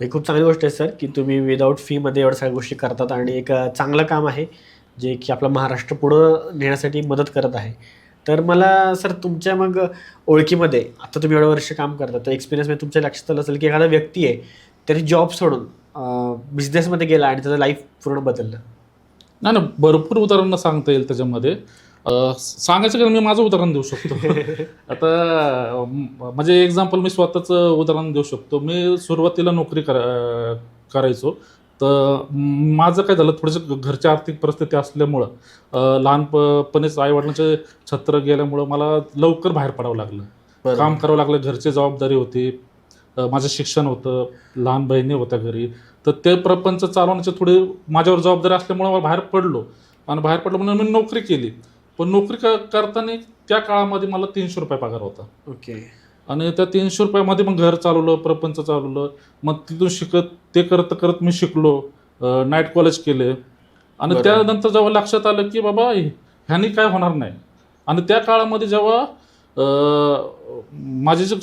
हे खूप चांगली गोष्ट आहे सर की तुम्ही विदाऊट फीमध्ये एवढ्या सगळ्या गोष्टी करतात आणि एक चांगलं काम आहे जे की आपलं महाराष्ट्र पुढं नेण्यासाठी मदत करत आहे. तर मला सर तुमच्या मग ओळखीमध्ये आता तुम्ही एवढं वर्ष काम करता तर एक्सपिरियन्समध्ये तुमच्या लक्षात आलं असेल की एखादा व्यक्ती आहे त्याने जॉब सोडून बिझनेसमध्ये गेला आणि त्याचं लाईफ पूर्ण बदललं. नाही ना भरपूर उदाहरणं सांगता येईल त्याच्यामध्ये. सांगायचं का मी माझं उदाहरण देऊ शकतो. आता म्हणजे एक्झाम्पल मी स्वतःचं उदाहरण देऊ शकतो. मी सुरुवातीला नोकरी करा करायचो. तर माझं काय झालं थोडंसं घरची आर्थिक परिस्थिती असल्यामुळं लहानपणीच आईवडिलांचे छत्र गेल्यामुळं मला लवकर बाहेर पडावं लागलं. काम करावं लागलं घरची जबाबदारी होती. माझं शिक्षण होतं लहान बहिणी होत्या घरी. तर ते प्रपंच चालवण्याची थोडी माझ्यावर जबाबदारी असल्यामुळे मला बाहेर पडलो. आणि बाहेर पडलो म्हणून मी नोकरी केली. पण नोकरी क करताना त्या काळामध्ये मला तीनशे रुपये पगार होता. ओके. आणि त्या तीनशे रुपयामध्ये मग घर चालवलं प्रपंच चालवलं. मग तिथून शिकत ते करत करत मी शिकलो. नाईट कॉलेज केले. आणि बरोबर. त्यानंतर जेव्हा लक्षात आलं की बाबा ह्यानी काय होणार नाही. आणि त्या काळामध्ये जेव्हा अं, माझे जे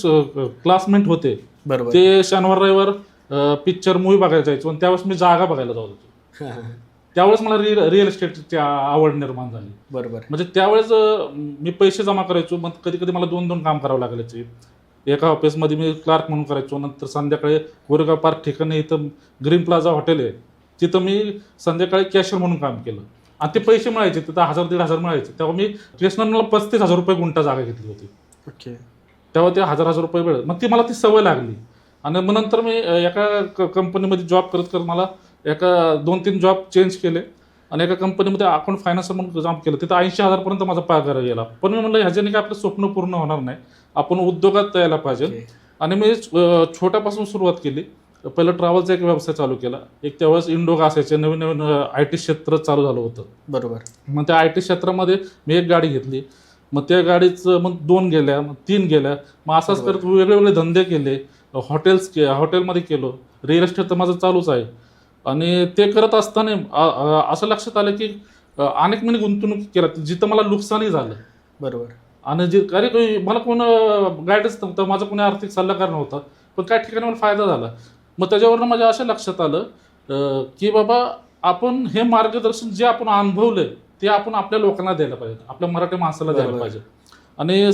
क्लासमेट होते बरोबर. ते शनिवार रविवार पिक्चर मूवी बघायला जायचो. आणि त्यावेळेस मी जागा बघायला जात होतो. त्यावेळेस मला रिअल रिअल इस्टेटची आवड निर्माण झाली. बरोबर. म्हणजे त्यावेळेस मी पैसे जमा करायचो मग कधी कधी मला दोन दोन काम करावं लागायचे. एका ऑफिसमध्ये मी क्लार्क म्हणून करायचो नंतर संध्याकाळी गोरेगाव पार्क ठिकाणी इथं ग्रीन प्लाझा हॉटेल आहे. तिथं मी संध्याकाळी कॅशियर म्हणून काम केलं. आणि ते पैसे मिळायचे तिथं हजार दीड हजार मिळायचे. तेव्हा मी मला पस्तीस हजार रुपये गुंठा जागा घेतली होती. ओके. तेव्हा ते हजार हजार रुपये मिळत मग ती मला ती सवय लागली. आणि मग नंतर मी एका क कंपनीमध्ये जॉब करत करत मला एका दोन तीन जॉब चेंज केले आणि एका कंपनीमध्ये अकाउंट फायनान्सर म्हणून जॉब केलं. तिथं ऐंशी हजारपर्यंत माझा पगार गेला. पण मी म्हणलं ह्याच्याने काय आपलं स्वप्न पूर्ण होणार नाही. आपण उद्योगात यायला पाहिजे. आणि मी छोट्यापासून सुरुवात केली. पहिलं ट्रॅव्हलचा एक व्यवसाय चालू केला. एक त्यावेळेस इंडोग असायचे नवीन नवीन आय टी क्षेत्र चालू झालं होतं. बरोबर. मग त्या आय टी क्षेत्रामध्ये मी एक गाडी घेतली. मग त्या गाडीचं मग दोन गेल्या मग तीन गेल्या. मग असंच. करत वेगळे वेगळे धंदे केले. हॉटेल्स के हॉटेलमध्ये केलो. रिअल इस्टेट तर माझं चालूच आहे. आणि ते करत असताना असं लक्षात आलं की अनेक मी गुंतवणूक केल्या. जिथं मला नुकसानही झालं. बरोबर. आणि जे अरे मला कोण गायडन्स नव्हतं माझा कोणी आर्थिक सल्लागार नव्हता. पण काही ठिकाणी मला फायदा झाला. मग त्याच्यावरनं माझ्या असं लक्षात आलं की बाबा आपण हे मार्गदर्शन जे आपण अनुभवलंय ते आपण आपल्या लोकांना द्यायला पाहिजे. आपल्या मराठी माणसाला द्यायला. पाहिजे. आणि